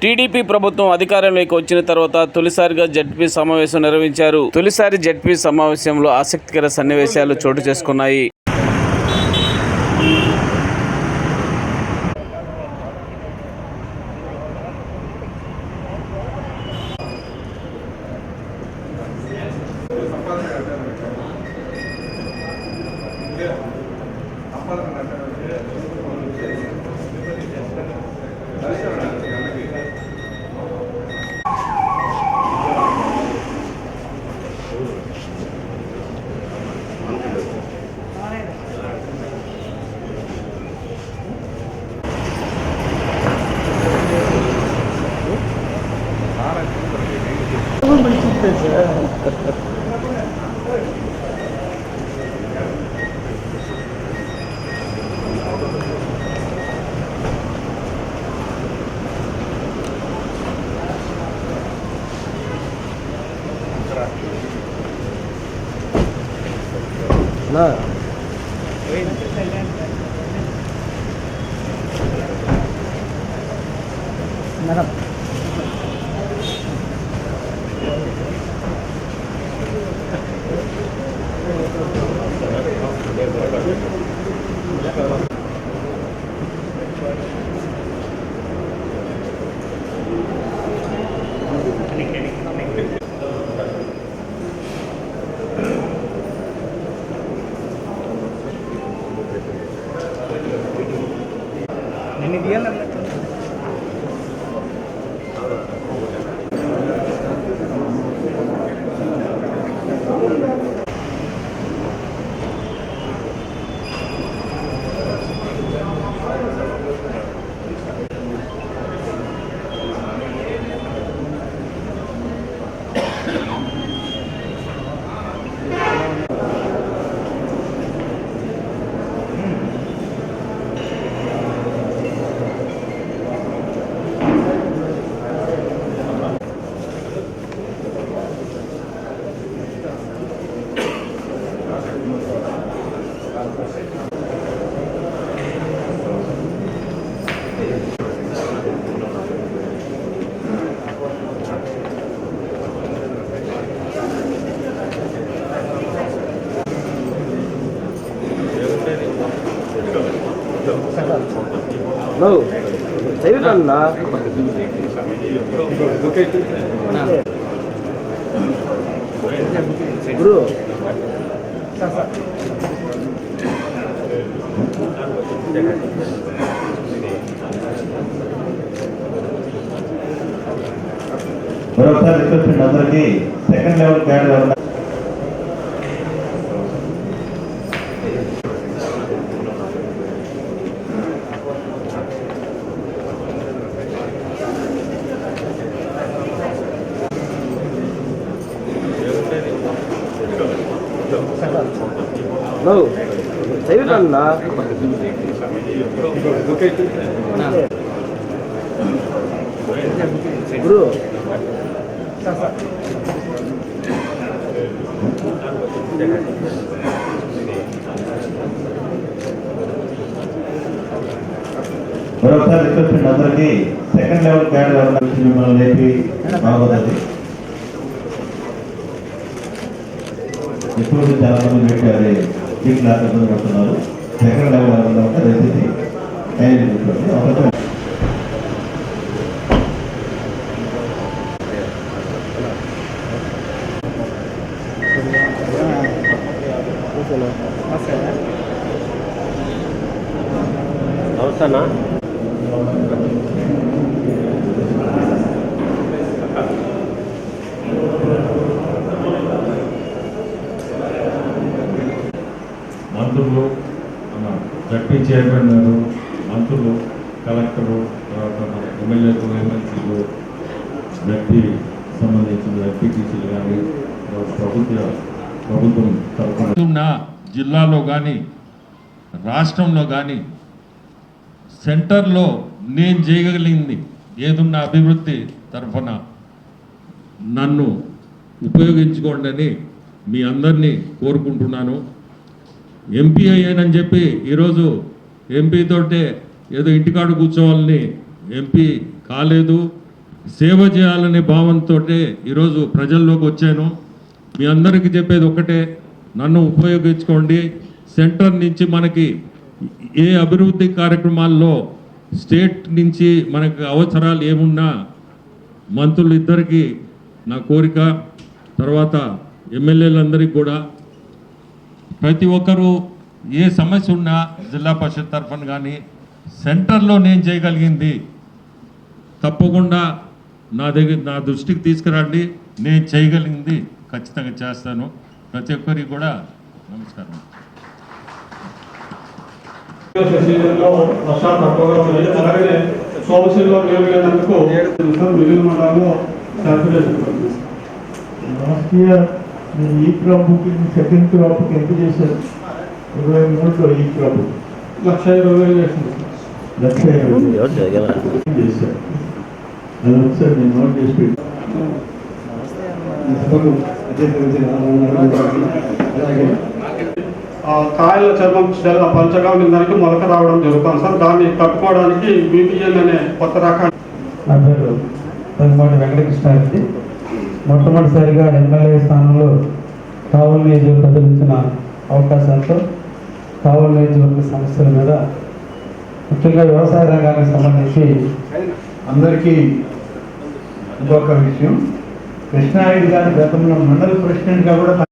TDP ప్రభుత్వం అధికారంలోకి వచ్చిన తర్వాత తొలిసారిగా జడ్పీ సమావేశం నిర్వహించారు. తొలిసారి జడ్పీ సమావేశంలో ఆసక్తికర సన్నివేశాలు చోటు చేసుకున్నాయి. না ম্যাডাম मैंने दिया ना। చేయటన్నా గురు మరొకసారి రిక్వెస్ట్ అండి అందరికీ సెకండ్ లెవెల్ క్యాడర్ ఎవరన్నా చేయటన్నా గురు మరొకసారి రిక్వెస్ట్ అండి అందరికీ సెకండ్ లెవెల్ క్యాడర్ ఎవరన్నా మిమ్మల్ని లేపి బాగోదండి ఇప్పుడు చాలా మంది పెట్టారు? సీట్ లాక్ ఇబ్బంది పడుతున్నారు సెకండ్ లెవెల్ అవ్వడం ఉంటే దయచేసి ఖాళీ కూర్చోండి అవసరనా మంత్రులు మన జడ్పీ చైర్మన్ గారు మంత్రులు కలెక్టరు తర్వాత మన ఎమ్మెల్యేలు ఎమ్మెల్సీలు జడ్పీ సంబంధించిన జడ్పీటీసీలు కానీ ప్రభుత్వ ప్రభుత్వం తరఫున జిల్లాలో కానీ రాష్ట్రంలో కానీ సెంటర్లో నేను చేయగలిగింది ఏదున్న అభివృద్ధి తరఫున నన్ను ఉపయోగించుకోండి అని మీ అందరినీ కోరుకుంటున్నాను. ఎంపీ అయ్యానని చెప్పి ఈరోజు ఎంపీ తోటే ఏదో ఇంటికాడ కూర్చోవాలని ఎంపీ కాలేదు. సేవ చేయాలనే భావంతో ఈరోజు ప్రజల్లోకి వచ్చాను. మీ అందరికీ చెప్పేది ఒకటే నన్ను ఉపయోగించుకోండి. సెంటర్ నుంచి మనకి ఏ అభివృద్ధి కార్యక్రమాల్లో స్టేట్ నుంచి మనకి అవసరాలు ఏమున్నా మంత్రులు ఇద్దరికి నా కోరిక. తర్వాత ఎమ్మెల్యేలందరికీ కూడా ప్రతి ఒక్కరూ ఏ సమస్య ఉన్నా జిల్లా పరిషత్ తరఫున కానీ సెంటర్లో నేను చేయగలిగింది తప్పకుండా నా దగ్గర నా దృష్టికి తీసుకురండి. నేను చేయగలిగింది ఖచ్చితంగా చేస్తాను. ప్రతి ఒక్కరికి కూడా నమస్కారం. సీజన్లో వర్షాలు తక్కువగా ఉన్నాయి అలాగే లేనందుకు మిగిలిన మండలంలో నేను ఈ బుకింగ్ సెకండ్ క్రాప్కి ఎంత చేశారు ఇరవై మూడులో ఈ క్రాప్ లక్ష ఇరవై వేలు చేసింది. లక్ష ఇరవై చేశారు? అది ఒకసారి నేను నోట్ చేసి కాయల చర్మం చెల్ల పంచగా దానికి మొలక రావడం జరుగుతుంది. సార్ దాన్ని కట్టుకోవడానికి బీపీఎల్ అనే కొత్త రకాన్ని నా పేరు వెంకటకృష్ణారెడ్డి. మొట్టమొదటిసారిగా ఎమ్మెల్యే స్థానంలో కావలి నియోజకవర్గ ప్రజలు ఇచ్చిన అవకాశాలతో కావలి నియోజకవర్గ సమస్యల మీద ముఖ్యంగా వ్యవసాయ రంగానికి సంబంధించి అందరికీ ఇంకొక విషయం కృష్ణాయుడు గారి గతంలో మండల ప్రెసిడెంట్గా కూడా